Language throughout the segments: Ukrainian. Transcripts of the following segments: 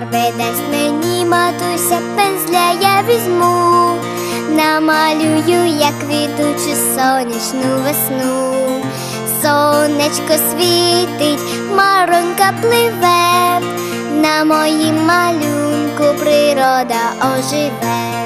не дасть мені матуся, пензля я візьму, намалюю, як квітучу сонячну весну. Сонечко світить, маронька пливе, на моїм малюнку природа оживе.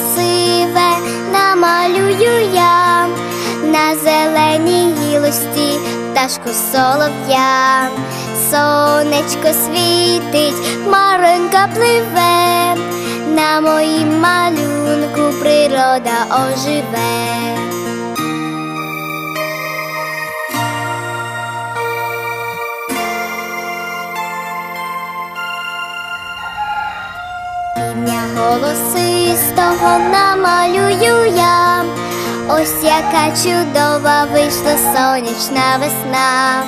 красиве намалюю я на зеленій гілості пташку солов'я. Сонечко світить, маронька пливе, на моїм малюнку природа оживе. Півня голосистого намалюю я, ось яка чудова вийшла сонячна весна.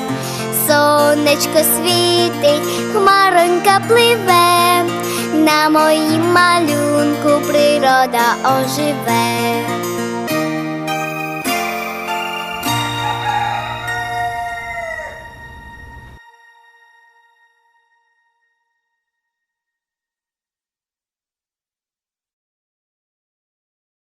Сонечко світить, хмаронька пливе, на моїм малюнку природа оживе.